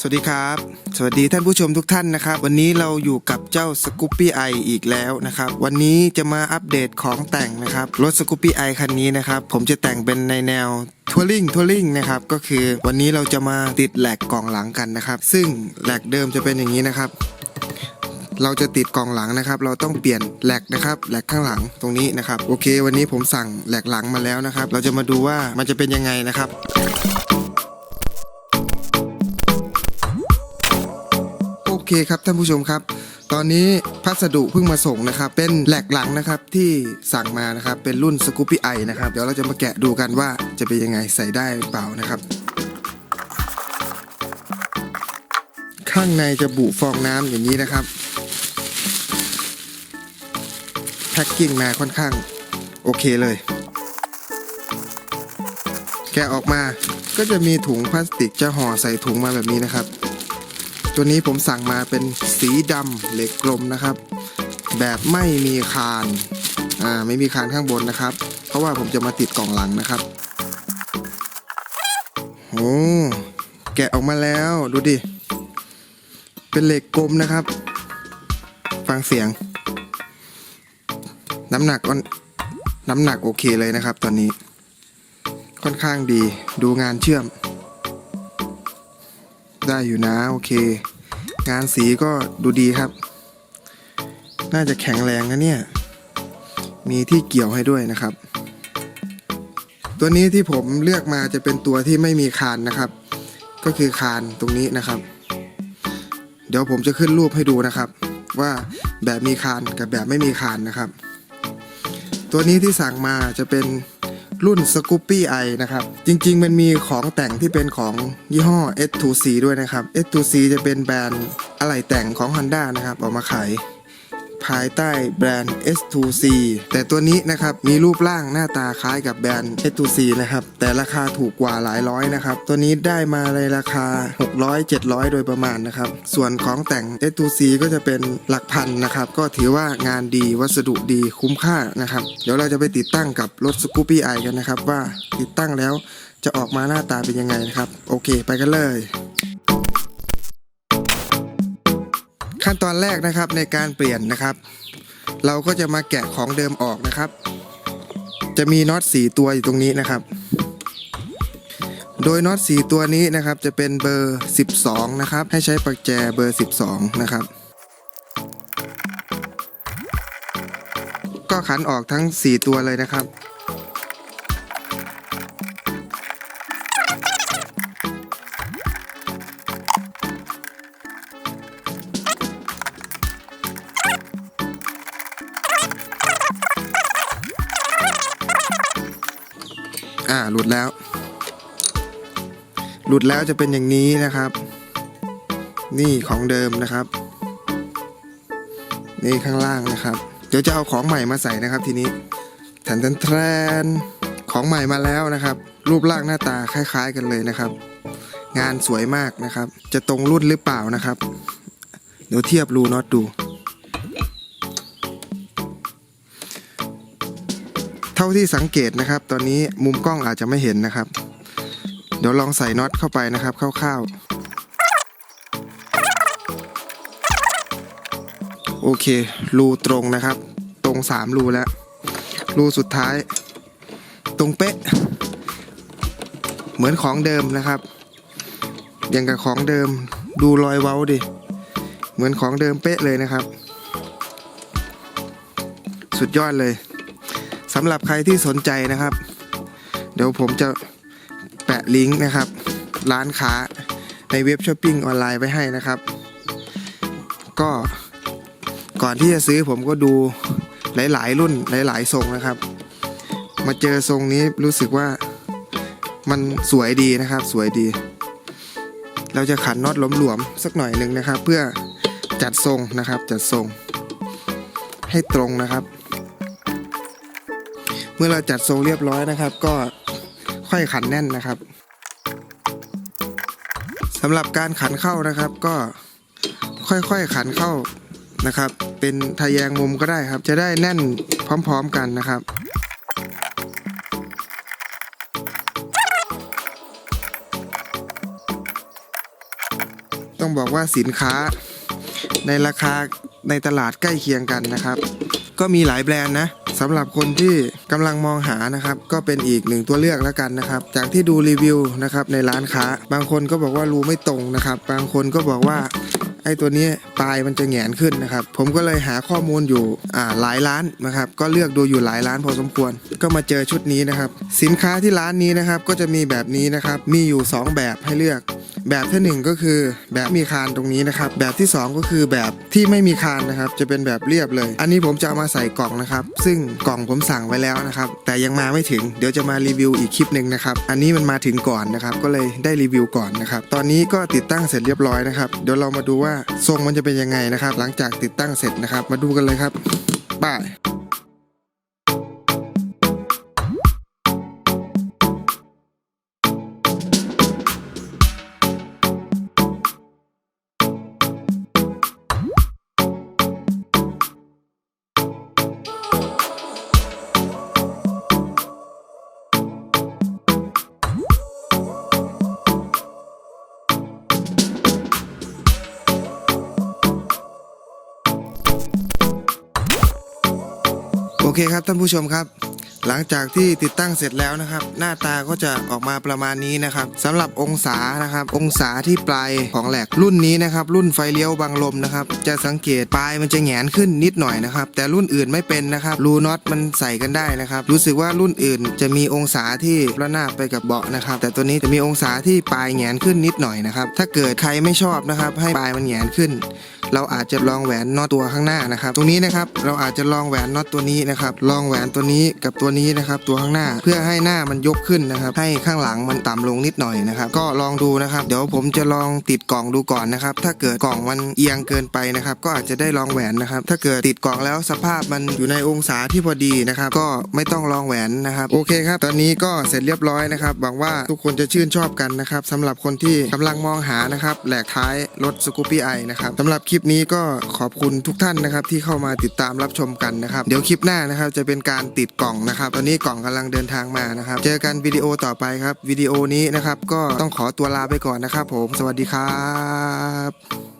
สวัสดีครับ สวัสดีท่านผู้ชมทุกท่านนะครับ วันนี้เราอยู่กับเจ้า s c o o p y i อีกแล้วนะครับ วันนี้จะมาอัปเดตของแต่งนะครับ รถ s c o o p y i คันนี้นะครับ ผมจะแต่งเป็นในแนวทัวริงทัวริงนะครับ ก็คือวันนี้เราจะมาติดแหลกกล่องหลังกันนะครับ ซึ่งแหลกเดิมจะเป็นอย่างนี้นะครับเราจะติดกล่องหลังนะครับ เราต้องเปลี่ยนแหลกนะครับแหลกข้างหลังตรงนี้นะครับ โอเค วันนี้ผมสั่งแหลกหลังมาแล้วนะครับ เราจะมาดูว่ามันจะเป็นยังไงนะครับ เคครับท่านผู้ชมครับ ตอนนี้พัสดุเพิ่งมาส่งนะครับ เป็นแหลกหลังนะครับที่สั่งมานะครับ เป็นรุ่น s c o o p y i นะครับ เดี๋ยวเราจะมาแกะดูกันว่าจะเป็นยังไงใส่ได้หรือเปล่านะครับข้างในจะบุฟองน้ำอย่างนี้นะครับ แพ็กกิ้งมาค่อนข้างโอเคเลย แกะออกมาก็จะมีถุงพลาสติกจะห่อใส่ถุงมาแบบนี้นะครับ ตัวนี้ผมสั่งมาเป็นสีดำเหล็กกลมนะครับ แบบไม่มีคานอ่าไม่มีคานข้างบนนะครับ เพราะว่าผมจะมาติดกล่องหลังนะครับโอ้แกะออกมาแล้วดูดิ เป็นเหล็กกลมนะครับ ฟังเสียง น้ำหนักก็น้ำหนักโอเคเลยนะครับ ตอนนี้ ค่อนข้างดีดูงานเชื่อม ได้อยู่นะโอเค งานสีก็ดูดีครับ น่าจะแข็งแรงนะเนี่ย มีที่เกี่ยวให้ด้วยนะครับ ตัวนี้ที่ผมเลือกมาจะเป็นตัวที่ไม่มีคานนะครับ ก็คือคานตรงนี้นะครับ เดี๋ยวผมจะขึ้นรูปให้ดูนะครับ ว่าแบบมีคานกับแบบไม่มีคานนะครับ ตัวนี้ที่สั่งมาจะเป็น รุ่น s c o o p y i นะครับ จริงๆ มันมีของแต่งที่เป็นของยี่ห้อ S2C ด้วยนะครับ S2C จะเป็นแบรนด์อะไหล่แต่งของ Honda นะครับออกมาขาย ภายใต้แบรนด์ S2C แต่ตัวนี้นะครับมีรูปร่างหน้าตาคล้ายกับแบรนด์ S2C นะครับแต่ราคาถูกกว่าหลายร้อยนะครับตัวนี้ได้มาในราคา 600 700 โดยประมาณนะครับส่วนของแต่ง S2C ก็จะเป็นหลักพันนะครับก็ถือว่างานดีวัสดุดีคุ้มค่านะครับเดี๋ยวเราจะไปติดตั้งกับรถ Scoopy i กันนะครับว่าติดตั้งแล้วจะออกมาหน้าตาเป็นยังไงนะครับ โอเค ไปกันเลย ขั้นตอนแรกนะครับในการเปลี่ยนนะครับ เราก็จะมาแกะของเดิมออกนะครับ จะมีน็อตสีตัวอยู่ตรงนี้นะครับ โดยน็อตสีตัวนี้นะครับจะเป็นเบอร์ 12 นะครับ ให้ใช้ปักแจเบอร์ 12 นะครับ ก็ขันออกทั้ง 4 ตัวเลยนะครับ อ่าหลุดแล้ว หลุดแล้วจะเป็นอย่างนี้นะครับ นี่ของเดิมนะครับ นี่ข้างล่างนะครับ เดี๋ยวจะเอาของใหม่มาใส่นะครับทีนี้แทนแทนแทนของใหม่มาแล้วนะครับ รูปร่างหน้าตาคล้าย ๆ กันเลยนะครับ งานสวยมากนะครับ จะตรงรุ่นหรือเปล่านะครับ เดี๋ยวเทียบรูน็อตดู เท่าที่สังเกตนะครับ ตอนนี้มุมกล้องอาจจะไม่เห็นนะครับ เดี๋ยวลองใส่น็อตเข้าไปนะครับคร่าวๆ โอเค รูตรงนะครับ ตรงสามรูแล้ว รูสุดท้าย ตรงเป๊ะ เหมือนของเดิมนะครับอย่างกับของเดิมดูรอยเว้าดิ เหมือนของเดิมเป๊ะเลยนะครับ สุดยอดเลยำหรับใครที่สนใจนะครับ เดี๋ยวผมจะแปะลิงก์นะครับ ร้านค้าในเว็บช้อปปิ้งออนไลน์ไว้ให้นะครับ ก็ก่อนที่จะซื้อผมก็ดูหลาย ๆ รุ่นหลาย ๆ ทรงนะครับ มาเจอทรงนี้รู้สึกว่ามันสวยดีนะครับสวยดี เราจะขันน็อตหลวมๆสักหน่อยหนึ่งนะครับ เพื่อจัดทรงนะครับจัดทรงให้ตรงนะครับ เมื่อเราจัดทรงเรียบร้อยนะครับ ก็ค่อยขันแน่นนะครับสำหรับการขันเข้านะครับก็ค่อยๆขันเข้านะครับ เป็นทะแยงมุมก็ได้ครับ จะได้แน่นพร้อมๆกันนะครับต้องบอกว่าสินค้าในราคาในตลาดใกล้เคียงกันนะครับ ก็มีหลายแบรนด์นะ สำหรับคนที่กำลังมองหานะครับก็เป็นอีกหนึ่งตัวเลือกแล้วกันนะครับ จากที่ดูรีวิวนะครับในร้านค้า บางคนก็บอกว่ารูไม่ตรงนะครับ บางคนก็บอกว่าไอ้ตัวนี้ปลายมันจะแหงนขึ้นนะครับ ผมก็เลยหาข้อมูลอยู่อ่าหลายร้านนะครับ ก็เลือกดูอยู่หลายร้านพอสมควร ก็มาเจอชุดนี้นะครับ สินค้าที่ร้านนี้นะครับก็จะมีแบบนี้นะครับ มีอยู่ 2 แบบให้เลือก แบบที่หนึ่งก็คือแบบมีคานตรงนี้นะครับ แบบที่สองก็คือแบบที่ไม่มีคานนะครับ จะเป็นแบบเรียบเลย อันนี้ผมจะเอามาใส่กล่องนะครับ ซึ่งกล่องผมสั่งไว้แล้วนะครับ แต่ยังมาไม่ถึง เดี๋ยวจะมารีวิวอีกคลิปหนึ่งนะครับ อันนี้มันมาถึงก่อนนะครับ ก็เลยได้รีวิวก่อนนะครับ ตอนนี้ก็ติดตั้งเสร็จเรียบร้อยนะครับ เดี๋ยวเรามาดูว่าทรงมันจะเป็นยังไงนะครับ หลังจากติดตั้งเสร็จนะครับ มาดูกันเลยครับป้าย เคครับท่านผู้ชมครับ หลังจากที่ติดตั้งเสร็จแล้วนะครับ หน้าตาก็จะออกมาประมาณนี้นะครับสำหรับองศานะครับ องศาที่ปลายของแหลกรุ่นนี้นะครับ รุ่นไฟเลี้ยวบังลมนะครับ จะสังเกตปลายมันจะแหงนขึ้นนิดหน่อยนะครับ แต่รุ่นอื่นไม่เป็นนะครับรูน็อตมันใส่กันได้นะครับ รู้สึกว่ารุ่นอื่นจะมีองศาที่ระนาบไปกับเบาะนะครับ แต่ตัวนี้จะมีองศาที่ปลายแหงนขึ้นนิดหน่อยนะครับ ถ้าเกิดใครไม่ชอบนะครับ ให้ปลายมันแหงนขึ้น เราอาจจะลองแหวนน็อตตัวข้างหน้านะครับ ตรงนี้นะครับเราอาจจะลองแหวนน็อตตัวนี้นะครับ ลองแหวนตัวนี้กับตัวนี้นะครับ ตัวข้างหน้าเพื่อให้หน้ามันยกขึ้นนะครับ ให้ข้างหลังมันต่ำลงนิดหน่อยนะครับ ก็ลองดูนะครับ เดี๋ยวผมจะลองติดกล่องดูก่อนนะครับ ถ้าเกิดกล่องมันเอียงเกินไปนะครับ ก็อาจจะได้ลองแหวนนะครับ ถ้าเกิดติดกล่องแล้วสภาพมันอยู่ในองศาที่พอดีนะครับ ก็ไม่ต้องลองแหวนนะครับ โอเคครับ ตอนนี้ก็เสร็จเรียบร้อยนะครับ หวังว่าทุกคนจะชื่นชอบกันนะครับสำหรับคนที่กำลังมองหานะครับแหลกท้ายรถสกูปปี้ไอนะครับสำหรับคลิปปนี้ก็ขอบคุณทุกท่านนะครับที่เข้ามาติดตามรับชมกันนะครับ เดี๋ยวคลิปหน้านะครับจะเป็นการติดกล่องนะครับ ตอนนี้กล่องกำลังเดินทางมานะครับ เจอกันวิดีโอต่อไปครับวิดีโอนี้นะครับก็ต้องขอตัวลาไปก่อนนะครับ ผม สวัสดีครับ